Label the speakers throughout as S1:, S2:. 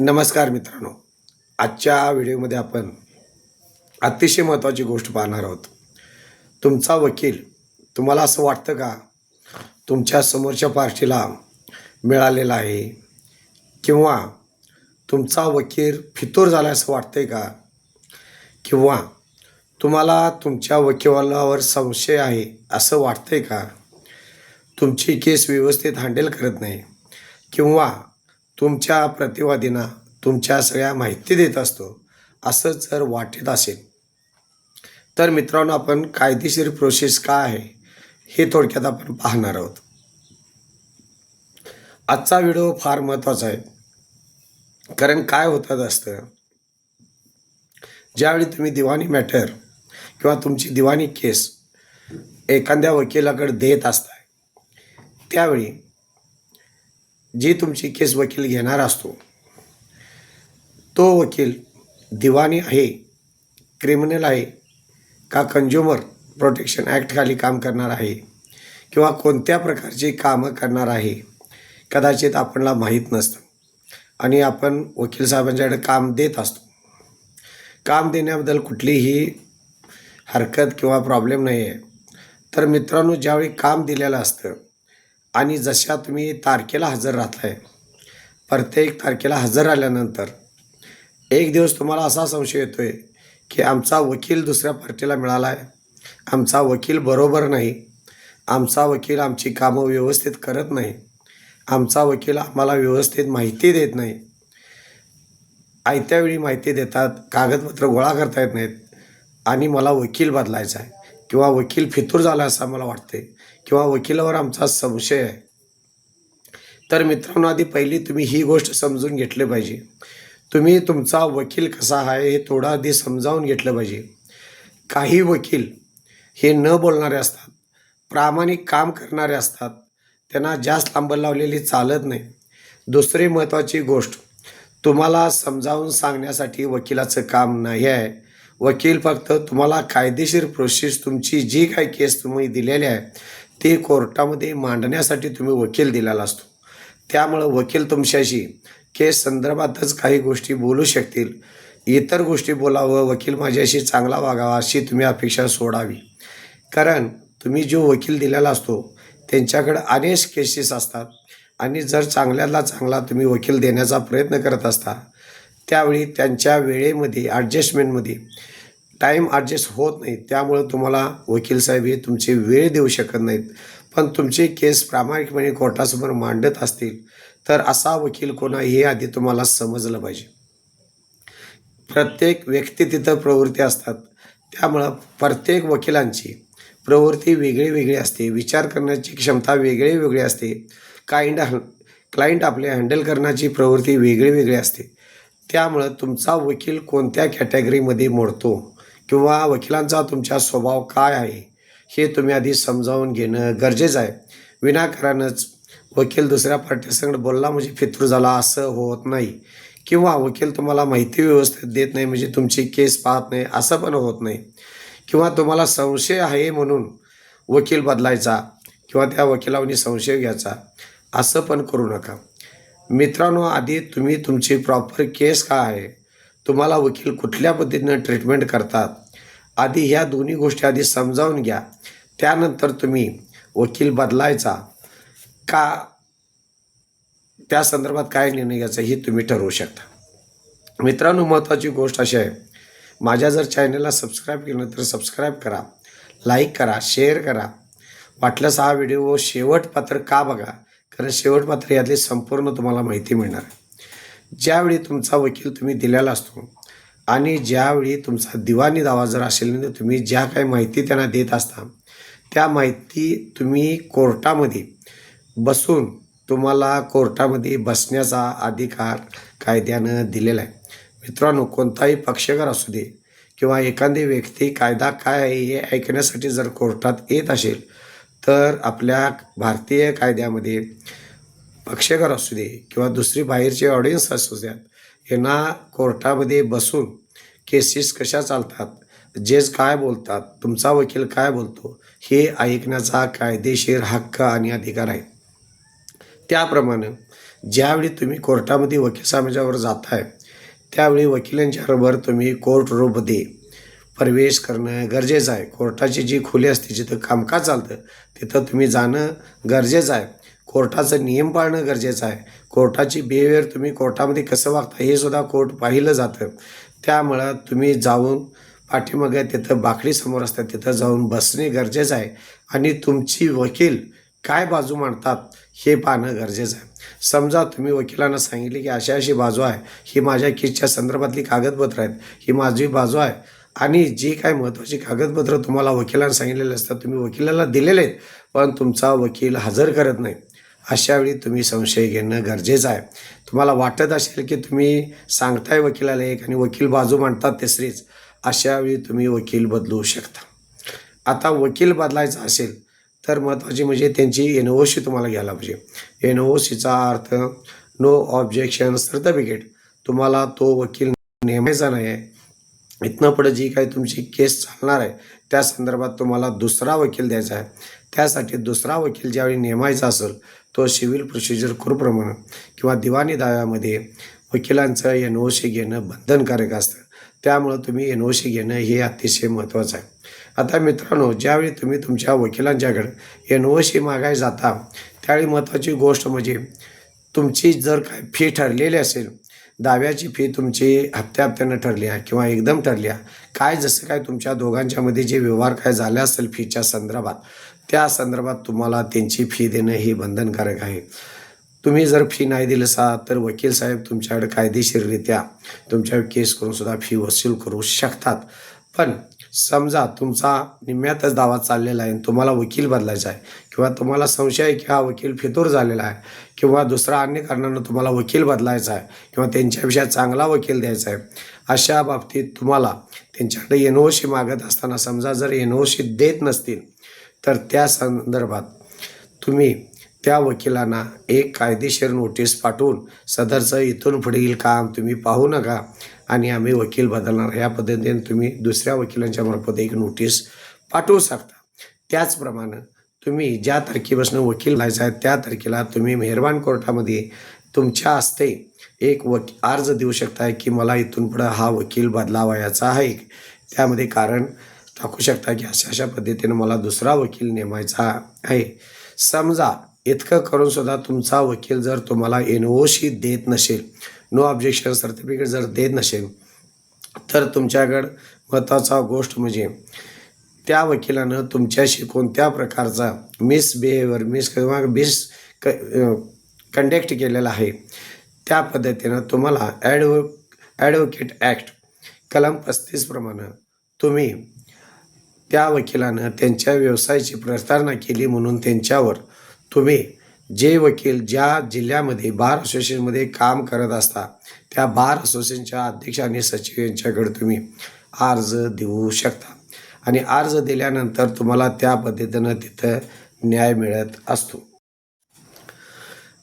S1: नमस्कार मित्रांनो. आजच्या व्हिडिओमध्ये आपण अतिशय महत्त्वाची गोष्ट पाहणार आहोत. तुमचा वकील तुम्हाला असं वाटतं का? तुमच्या समोरच्या पार्टीला मिळालेला आहे. किंवा तुमचा वकील फितूर झाला असं वाटतंय का? किंवा तुम्हाला तुमच्या वकिलावर संशय आहे असं वाटतंय का? तुमची केस व्यवस्थित हँडल करत नाही. किंवा तुमच्या प्रतिवादींना तुमच्या सगळ्या माहिती देत असतो असं जर वाटत असेल. तर मित्रांनो आपण कायदेशीर प्रोसेस काय आहे हे थोडक्यात आपण पाहणार आहोत. आजचा व्हिडिओ फार महत्त्वाचा आहे. कारण काय होतात असतं ज्यावेळी तुम्ही दिवाणी मॅटर किंवा तुमची दिवाणी केस एखाद्या वकिलाकडे देत असताय त्यावेळी जी तुमची केस वकील घेणार असतो तो वकील दिवाणी आहे क्रिमिनल आहे का कंझ्युमर प्रोटेक्शन ॲक्टखाली काम करणार आहे किंवा कोणत्या प्रकारची कामं करणार आहे कदाचित आपल्याला माहीत नसतं. आणि आपण वकील साहेबांच्याकडे काम देत असतो. काम देण्याबद्दल कुठलीही हरकत किंवा प्रॉब्लेम नाही आहे तर मित्रांनो ज्यावेळी काम दिलेलं असतं आणि जशा तुम्ही तारखेला हजर राहताय प्रत्येक तारखेला हजर राहिल्यानंतर एक दिवस तुम्हाला असा संशय येतो आहे की आमचा वकील दुसऱ्या पार्टीला मिळाला आहे आमचा वकील बरोबर नाही आमचा वकील आमची कामं व्यवस्थित करत नाही आमचा वकील आम्हाला व्यवस्थित माहिती देत नाही. आयत्यावेळी माहिती देतात कागदपत्र गोळा करता येत नाहीत आणि मला वकील बदलायचा आहे किंवा वकील फितूर झाला असं मला वाटते किंवा वकिलावर आमचा संशय आहे. तर मित्रांनो आधी पहिली तुम्ही ही गोष्ट समजून घेतली पाहिजे. तुम्ही तुमचा वकील कसा आहे हे थोडा आधी समजावून घेतलं पाहिजे. काही वकील हे न बोलणारे असतात प्रामाणिक काम करणारे असतात त्यांना जास्त लांबल लावलेली चालत नाही. दुसरी महत्त्वाची गोष्ट तुम्हाला समजावून सांगण्यासाठी वकिलाचं काम नाही आहे. वकील फक्त तुम्हाला कायदेशीर प्रोसेस तुमची जी काही केस तुम्ही दिलेली आहे ती कोर्टामध्ये मांडण्यासाठी तुम्ही वकील दिलेला असतो. त्यामुळं वकील तुमच्याशी केस संदर्भातच काही गोष्टी बोलू शकतील. इतर गोष्टी बोलावं वकील माझ्याशी चांगला वागावा अशी तुम्ही अपेक्षा सोडावी. कारण तुम्ही जो वकील दिलेला असतो त्यांच्याकडं अनेक केसेस असतात. आणि जर चांगल्याला चांगला तुम्ही वकील देण्याचा प्रयत्न करत असता त्यावेळी त्यांच्या वेळेमध्ये ॲडजस्टमेंटमध्ये टाईम ॲडजस्ट होत नाही. त्यामुळं तुम्हाला वकील साहेब हे तुमची वेळ देऊ शकत नाहीत. पण तुमची केस प्रामाणिकपणे कोर्टासमोर मांडत असतील तर असा वकील कोणा हे आधी तुम्हाला समजलं पाहिजे. प्रत्येक व्यक्ती तिथं प्रवृत्ती असतात. त्यामुळं प्रत्येक वकिलांची प्रवृत्ती वेगळी वेगळी असते. विचार करण्याची क्षमता वेगळी वेगळी असते. काइंड क्लायंट आपले हँडल करण्याची प्रवृत्ती वेगळी वेगळी असते. त्यामुळं तुमचा वकील कोणत्या कॅटेगरीमध्ये मोडतो? किंवा वकिलांचा तुमचा स्वभाव काय आहे? हे तुम्ही आधी समजावून घेणं गरजेचं आहे. विनाकारणच वकील दुसऱ्या पार्टीसंगड बोलला म्हणजे फितूर झाला असं होत नाही. किंवा वकील तुम्हाला माहिती व्यवस्थित देत नाही म्हणजे तुमची केस पाहत नाही असं पण होत नाही. किंवा तुम्हाला संशय आहे म्हणून वकील बदलायचा किंवा त्या वकिलावनी संशय घ्यायचा असं पण करू नका. मित्रांनो आधी तुम्ही तुमची प्रॉपर केस काय आहे? तुम्हाला वकील कुठल्या पद्धतीनं ट्रीटमेंट करतात? आधी ह्या दोन्ही गोष्टी आधी समजावून घ्या. त्यानंतर तुम्ही वकील बदलायचा का? त्या संदर्भात काय निर्णय घ्यायचा हे तुम्ही ठरवू शकता. मित्रांनो महत्त्वाची गोष्ट अशी आहे माझ्या जर चॅनलला सबस्क्राईब केलं तर सबस्क्राईब करा लाईक करा शेअर करा. वाटल्यास हा व्हिडिओ शेवट पात्र का बघा? कारण शेवट पात्र यातली संपूर्ण तुम्हाला माहिती मिळणार आहे. ज्यावेळी तुमचा वकील तुम्ही दिलेला असतो आणि ज्यावेळी तुमचा दिवाणी दावा जर असेल तर तुम्ही ज्या काही माहिती त्यांना देत असता त्या माहिती तुम्ही कोर्टामध्ये बसून तुम्हाला कोर्टामध्ये बसण्याचा अधिकार कायद्यानं दिलेला आहे. मित्रांनो कोणताही पक्षकार असू दे किंवा एखादी व्यक्ती कायदा काय आहे हे ऐकण्यासाठी जर कोर्टात येत असेल तर आपल्या भारतीय कायद्यामध्ये पक्षकार असू दे किंवा दुसरी बाहेरचे ऑडियन्स असू द्यात यांना कोर्टामध्ये बसून केसेस कशा चालतात जज काय बोलतात तुमचा वकील काय बोलतो हे ऐकण्याचा कायदेशीर हक्क आणि अधिकार आहे त्याप्रमाणे ज्यावेळी तुम्ही कोर्टामध्ये वकील साहेबांच्यावर जाताय त्यावेळी वकिलांच्या बरोबर तुम्ही कोर्ट रूममध्ये प्रवेश करणं गरजेचं आहे. कोर्टाची जी खोली असते जिथं कामकाज चालतं तिथं तुम्ही जाणं गरजेचं आहे. कोर्टाचं नियम पाळणं गरजेचं आहे. कोर्टाची बिहेवियर तुम्ही कोर्टामध्ये कसं वागता हे सुद्धा कोर्ट पाहिलं जातं. त्यामुळं तुम्ही जाऊन पाठीमागे तिथं बाकडी समोर असतात तिथं जाऊन बसणे गरजेचं आहे. आणि तुमची वकील काय बाजू मांडतात हे पाहणं गरजेचं आहे. समजा तुम्ही वकिलांना सांगितले की अशी अशी बाजू आहे ही माझ्या केसच्या संदर्भातली कागदपत्र आहेत ही माझी बाजू आहे. आणि जी काय महत्त्वाची कागदपत्र तुम्हाला वकिलांना सांगितलेले असतात तुम्ही वकिलाला दिलेले आहेत पण तुमचा वकील हजर करत नाही अशावेळी तुम्ही संशय घेणं गरजेचं आहे. तुम्हाला वाटत असेल की तुम्ही सांगताय वकिलाला एक आणि वकील बाजू मांडतात तिसरीच अशावेळी तुम्ही वकील बदलू शकता. आता वकील बदलायचा असेल तर महत्त्वाची म्हणजे त्यांची एन ओ सी तुम्हाला घ्यायला पाहिजे. एन ओ सीचा अर्थ नो ऑब्जेक्शन सर्टिफिकेट तुम्हाला तो वकील नेमायचा नाही आहे. इथनं पुढे जी काही तुमची केस चालणार आहे त्या संदर्भात तुम्हाला दुसरा वकील द्यायचा आहे. त्यासाठी दुसरा वकील ज्यावेळी नेमायचा असेल तो सिव्हिल प्रोसिजर खुरप्रमाणे किंवा दिवाणी दाव्यामध्ये वकिलांचं एन ओ सी घेणं बंधनकारक असतं. त्यामुळं तुम्ही एन ओ सी घेणं हे अतिशय महत्त्वाचं आहे. आता मित्रांनो ज्यावेळी तुम्ही तुमच्या वकिलांच्याकडे एन ओ सी मागाय जाता त्यावेळी महत्त्वाची गोष्ट म्हणजे तुमची जर काय फी ठरलेली असेल दाव्याची फी तुमची हप्त्या हप्त्यानं ठरली आहे किंवा एकदम ठरली आहे काय जसं काय तुमच्या दोघांच्यामध्ये जे व्यवहार काय झाले असेल फीच्या संदर्भात त्या संदर्भात तुम्हाला त्यांची फी देणं हे बंधनकारक आहे. तुम्ही जर फी नाही दिलं सा तर वकील साहेब तुमच्याकडे कायदेशीररित्या तुमच्यावर केस करून सुद्धा फी वसूल करू शकतात. पण समजा तुमचा निम्म्यातच दावा चाललेला आहे आणि तुम्हाला वकील बदलायचा आहे किंवा तुम्हाला संशय आहे की हा वकील फितूर झालेला आहे किंवा दुसरा अन्य कारणानं तुम्हाला वकील बदलायचा आहे किंवा त्यांच्याविषयी चांगला वकील द्यायचा आहे अशा बाबतीत तुम्हाला त्यांच्याकडे एन ओ सी मागत असताना समजा जर एन ओ सी देत नसतील तर त्या संदर्भात तुम्ही त्या वकिलांना एक कायदेशीर नोटीस पाठवून सदरचं इथून पुढील काम तुम्ही पाहू नका आणि आम्ही वकील बदलणार. या पद्धतीने तुम्ही दुसऱ्या वकिलांच्या मार्फत एक नोटीस पाठवू शकता. त्याचप्रमाणे तुम्ही ज्या तारखेपासून वकील व्हायचा आहे त्या तारखेला तुम्ही मेहरबान कोर्टामध्ये तुमच्या हस्ते एक वक अर्ज देऊ शकताय की मला इथून पुढं हा वकील बदलावायचा आहे. त्यामध्ये कारण टाकू शकता की अशा अशा पद्धतीने मला दुसरा वकील नेमायचा आहे. समजा इतकं करून सुद्धा तुमचा वकील जर तुम्हाला एन ओ सी देत नसेल नो ऑब्जेक्शन सर्टिफिकेट जर देत नसेल तर तुमच्याकडं महत्त्वाचा गोष्ट म्हणजे त्या वकिलानं तुमच्याशी कोणत्या प्रकारचा मिसबिहेवियर मिस किंवा मिस क कंडक्ट केलेला आहे त्या पद्धतीनं तुम्हाला ॲडवो ॲडव्होकेट ॲक्ट कलम पस्तीसप्रमाणे तुम्ही त्या वकिलानं त्यांच्या व्यवसायाची प्रस्तारणा केली म्हणून त्यांच्यावर तुम्ही जे वकील ज्या जिल्ह्यामध्ये बार असोसिएशनमध्ये काम करत असता त्या बार असोसिएशनच्या अध्यक्ष आणि सचिव यांच्याकडे तुम्ही अर्ज देऊ शकता. आणि अर्ज दिल्यानंतर तुम्हाला त्या पद्धतीनं तिथं न्याय मिळत असतो.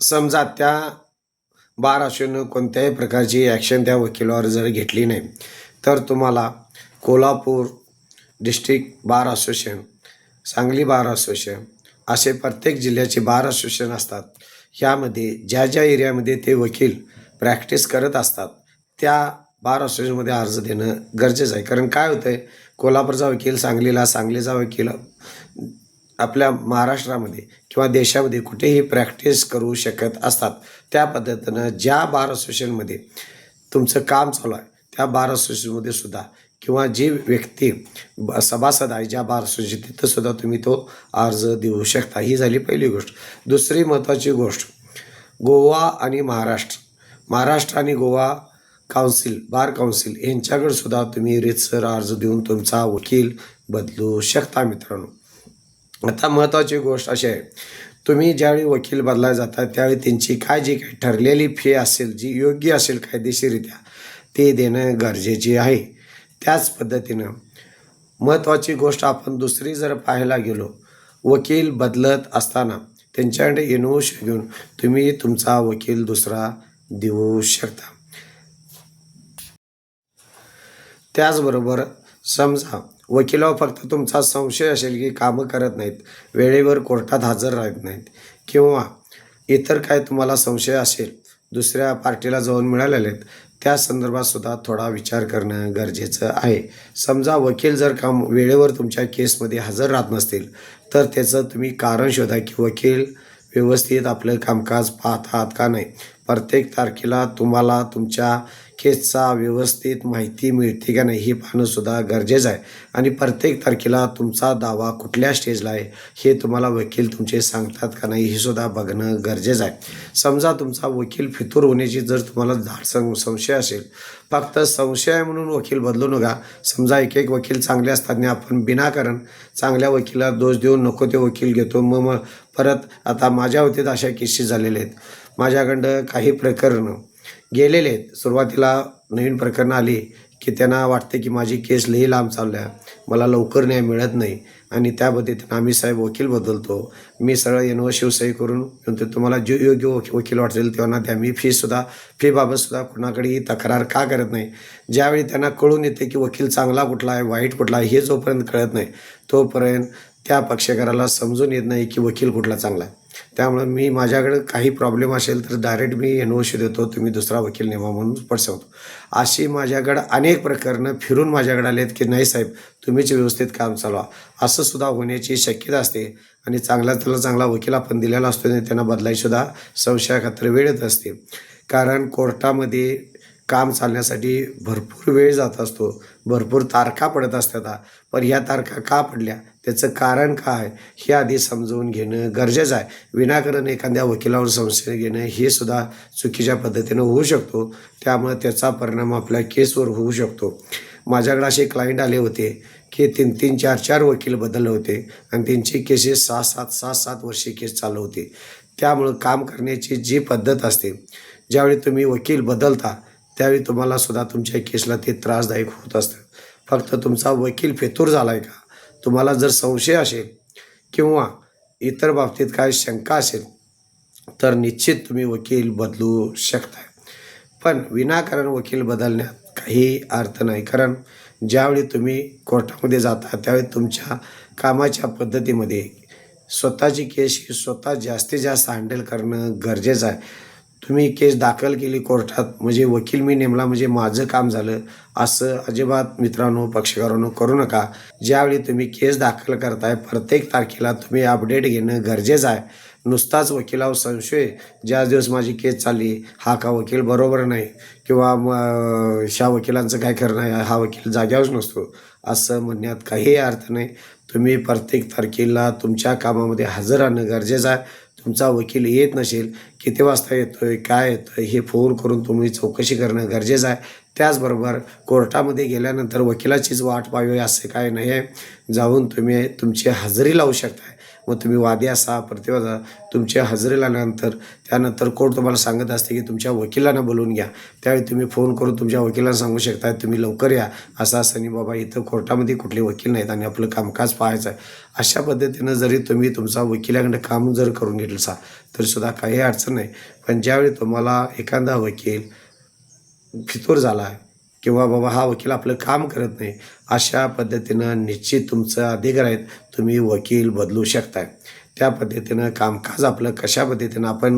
S1: समजा त्या बार असोसिएशननं कोणत्याही प्रकारची ॲक्शन त्या वकिलावर जर घेतली नाही तर तुम्हाला Kolhapur district bar association Sangli bar association असे प्रत्येक जिल्ह्याचे बार असोसिएशन असतात. यामध्ये ज्या ज्या एरियामध्ये ते वकील प्रॅक्टिस करत असतात त्या बार असोसिएशनमध्ये अर्ज देणं गरजेचं आहे. कारण काय होतं आहे कोल्हापूरचा वकील सांगलीला सांगलीचा वकील आपल्या महाराष्ट्रामध्ये किंवा देशामध्ये कुठेही प्रॅक्टिस करू शकत असतात. त्या पद्धतीनं ज्या बार असोसिएशनमध्ये तुमचं काम चालू आहे त्या बार असोसिएशनमध्ये सुद्धा किंवा जी व्यक्ती ब- सभासद आहे ज्या बार तिथंसुद्धा तुम्ही तो अर्ज देऊ शकता. ही झाली पहिली गोष्ट. दुसरी महत्त्वाची गोष्ट गोवा आणि महाराष्ट्र. महाराष्ट्र आणि गोवा काउन्सिल बार काउन्सिल यांच्याकडे सुद्धा तुम्ही रितसर अर्ज देऊन तुमचा वकील बदलू शकता मित्रांनो. आता महत्त्वाची गोष्ट अशी आहे तुम्ही ज्यावेळी वकील बदलाय जाता त्यावेळी त्यांची काय जी काही ठरलेली फी असेल जी योग्य असेल कायदेशीरित्या ते देणं गरजेचे आहे. त्याच पद्धतीनं महत्त्वाची गोष्ट आपण दुसरी जर पाहायला गेलो वकील बदलत असताना त्यांच्याकडे एन घेऊन तुम्ही तुमचा वकील दुसरा देऊ शकता. त्याचबरोबर समजा वकिलावर फक्त तुमचा संशय असेल की कामं करत नाहीत वेळेवर कोर्टात हजर राहत नाहीत किंवा इतर काय तुम्हाला संशय असेल दुसऱ्या पार्टीला जाऊन मिळालेले आहेत त्या संदर्भात सुद्धा थोडा विचार करणं गरजेचं आहे. समजा वकील जर काम वेळेवर तुमच्या केसमध्ये हजर राहत नसतील तर त्याचं तुम्ही कारण शोधा की वकील व्यवस्थित आपलं कामकाज पाहतात का नाही. प्रत्येक तारखेला तुम्हाला तुमच्या केसचा व्यवस्थित माहिती मिळते का नाही हे पाहणंसुद्धा गरजेचं आहे. आणि प्रत्येक तारखेला तुमचा दावा कुठल्या स्टेजला आहे हे तुम्हाला वकील तुमचे सांगतात का नाही हे सुद्धा बघणं गरजेचं आहे. समजा तुमचा वकील फितूर होण्याची जर तुम्हाला धाड सं संशय असेल फक्त संशय आहे म्हणून वकील बदलू नका. समजा एक एक वकील चांगले असताना आपण बिनाकारण चांगल्या वकिला दोष देऊन नको ते वकील घेतो मग मग परत आता माझ्या वतीत अशा केसेस झालेल्या आहेत. माझ्याकडं काही प्रकरणं गेलेले आहेत. सुरुवातीला नवीन प्रकरणं आली की त्यांना वाटते की माझी केस लई लांब चालल्या आहे. मला लवकर न्याय मिळत नाही. आणि त्या पद्धतीनं आम्ही साहेब वकील बदलतो. मी सरळ एनओ शिवसही करून म्हणतो तुम्हाला जो योग्य वक वकील वाटेल तेव्हा ते मी फीसुद्धा फीबाबतसुद्धा कुणाकडेही तक्रार का करत नाही. ज्यावेळी त्यांना कळून येते की वकील चांगला कुठला आहे वाईट कुठला आहे हे जोपर्यंत कळत नाही तोपर्यंत त्या पक्षकाराला समजून येत नाही की वकील कुठला चांगला आहे. त्यामुळं मी माझ्याकडे काही प्रॉब्लेम असेल तर डायरेक्ट मी एन ओ देतो तुम्ही दुसरा वकील नेमा म्हणून पडसवतो. अशी माझ्याकडं अनेक प्रकरणं फिरून माझ्याकडे आलेत की नाही साहेब तुम्हीच व्यवस्थित काम चालवा. असं सुद्धा होण्याची शक्यता असते आणि चांगला त्याला चांगला वकील आपण दिलेला असतो आणि त्यांना बदलायसुद्धा संशयाखात्र वेळ येत असते. कारण कोर्टामध्ये काम चालण्यासाठी भरपूर वेळ जात असतो. भरपूर तारखा पडत असतात. पण ह्या तारखा का पडल्या? त्याचं कारण काय? हे आधी समजवून घेणं गरजेचं आहे. विनाकारण एखाद्या वकिलावर संशय घेणं हे सुद्धा चुकीच्या पद्धतीनं होऊ शकतो. त्यामुळे त्याचा परिणाम आपल्या केसवर होऊ शकतो. माझ्याकडे असे क्लायंट आले होते की तीन तीन चार चार वकील बदलले होते आणि त्यांची केसेस सहा सात सहा सात वर्षे केस चालू होती. त्यामुळं काम करण्याची जी पद्धत असते ज्यावेळी तुम्ही वकील बदलता त्यावेळी तुम्हाला सुद्धा तुमच्या केसला ते त्रासदायक होत असतं फक्त तुमचा वकील फेतूर झाला आहे का? तुम्हाला जर संशय असेल किंवा इतर बाबतीत काय शंका असेल तर निश्चित तुम्ही वकील बदलू शकता पण विनाकारण वकील बदलण्यात काही अर्थ नाही. कारण ज्यावेळी तुम्ही कोर्टामध्ये जाता त्यावेळी तुमच्या कामाच्या पद्धतीमध्ये स्वतःची केस ही स्वतः जास्तीत जास्त हँडल करणं गरजेचं आहे. तुम्ही केस दाखल केली कोर्टात म्हणजे वकील मी नेमला म्हणजे माझं काम झालं असं अजिबात मित्रांनो पक्षकारांनो करू नका. ज्यावेळी तुम्ही केस दाखल करताय प्रत्येक तारखेला तुम्ही अपडेट घेणं गरजेचं आहे. नुसताच वकिलावर संशय ज्या दिवस माझी केस चालली हा का वकील बरोबर नाही किंवा मग ह्या वकिलांचं काय करणं आहे हा वकील जाग्यावरच नसतो असं म्हणण्यात काही अर्थ नाही. तुम्ही प्रत्येक तारखेला तुमच्या कामामध्ये हजर राहणं गरजेचं आहे. तुमचा वकील येत नसेल किती वाजता येतोय काय येतोय हे फोन करून तुम्ही चौकशी करणं गरजेचं आहे. त्याचबरोबर कोर्टामध्ये गेल्यानंतर वकिलाचीच वाट पाहावी असं काय नाही आहे. जाऊन तुम्ही तुमची हजेरी लावू शकताय. मग तुम्ही वादी असा प्रतिवादा तुमच्या हजेरी नंतर त्यानंतर कोर्ट तुम्हाला सांगत असते की तुमच्या वकिलांना बोलवून घ्या. त्यावेळी तुम्ही फोन करून तुमच्या वकिलांना सांगू शकता तुम्ही लवकर या. असं असं नाही बाबा इथं कोर्टामध्ये कुठले वकील नाहीत आणि आपलं कामकाज पाहायचं आहे. अशा पद्धतीनं जरी तुम्ही तुमचा वकिलाकडे काम जर करून घेतलं सा तरीसुद्धा काही अडचण नाही. पण ज्यावेळी तुम्हाला एखादा वकील फितूर झाला आहे किंवा बाबा हा वकील आपलं काम करत नाही. अशा पद्धतीनं निश्चित तुमचं अधिकार आहेत. तुम्ही वकील बदलू शकताय. त्या पद्धतीनं कामकाज आपलं कशा पद्धतीनं आपण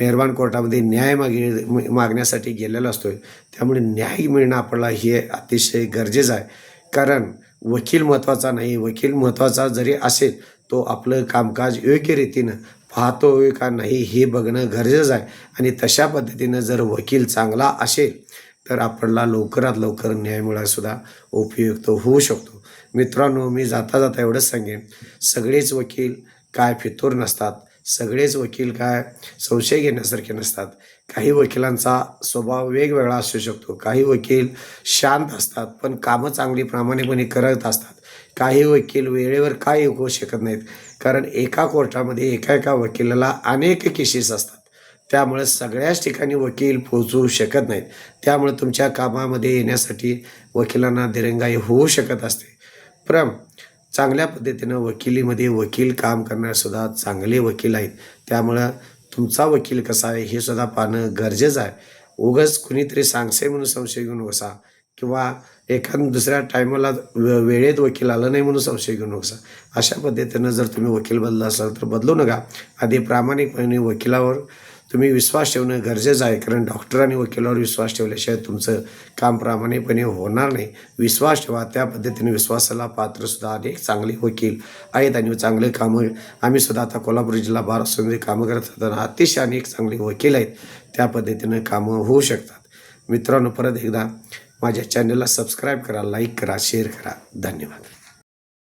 S1: मेहरबान कोर्टामध्ये न्याय मागे मागण्यासाठी गेलेलो असतो त्यामुळे न्याय मिळणं आपल्याला हे अतिशय गरजेचं आहे. कारण वकील महत्त्वाचा नाही. वकील महत्त्वाचा जरी असेल तो आपलं कामकाज योग्य रीतीनं पाहतोय का नाही हे बघणं गरजेचं आहे. आणि तशा पद्धतीनं जर वकील चांगला असेल तर आपल्याला लवकरात लवकर न्याय मिळायसुद्धा उपयुक्त होऊ शकतो. मित्रांनो मी जाता जाता एवढंच सांगेन. सगळेच वकील काय फितूर नसतात. सगळेच वकील काय संशय घेण्यासारखे नसतात. काही वकिलांचा स्वभाव वेगवेगळा असू शकतो. काही वकील शांत असतात पण कामं चांगली प्रामाणिकपणे करत असतात. काही वकील वेळेवर काय होऊ शकत नाहीत. कारण एका कोर्टामध्ये एका एका वकिलाला अनेक केसेस असतात. त्यामुळे सगळ्याच ठिकाणी वकील पोहोचू शकत नाहीत. त्यामुळे तुमच्या कामामध्ये येण्यासाठी वकिलांना दिरंगाई होऊ शकत असते. प्रम चांगल्या पद्धतीनं वकिलीमध्ये वकील काम करणारसुद्धा चांगले वकील आहेत. त्यामुळं तुमचा वकील कसा आहे हे सुद्धा पाहणं गरजेचं आहे. उगच कुणीतरी सांगसे म्हणून संशय घेऊन बसा किंवा एखाद दुसऱ्या टायमाला वेळेत वकील आलं नाही म्हणून संशय घेऊन नका अशा पद्धतीनं जर तुम्ही वकील बदला असाल तर बदलू नका. आधी प्रामाणिकपणे वकिलावर तुम्ही विश्वास ठेवणं गरजेचं आहे कारण डॉक्टर आणि वकिलावर विश्वास ठेवल्याशिवाय तुमचं काम प्रामाणिकपणे होणार नाही. विश्वास ठेवा त्या पद्धतीने विश्वासाला पात्रसुद्धा अनेक चांगले वकील आहेत आणि चांगले कामं आम्ही सुद्धा आता कोल्हापूर जिल्हा बार असल्यामध्ये कामं करत असताना अतिशय अनेक चांगले वकील आहेत. त्या पद्धतीनं कामं होऊ शकतात. मित्रांनो परत एकदा माझ्या चॅनलला सबस्क्राईब करा लाईक करा शेअर करा. धन्यवाद.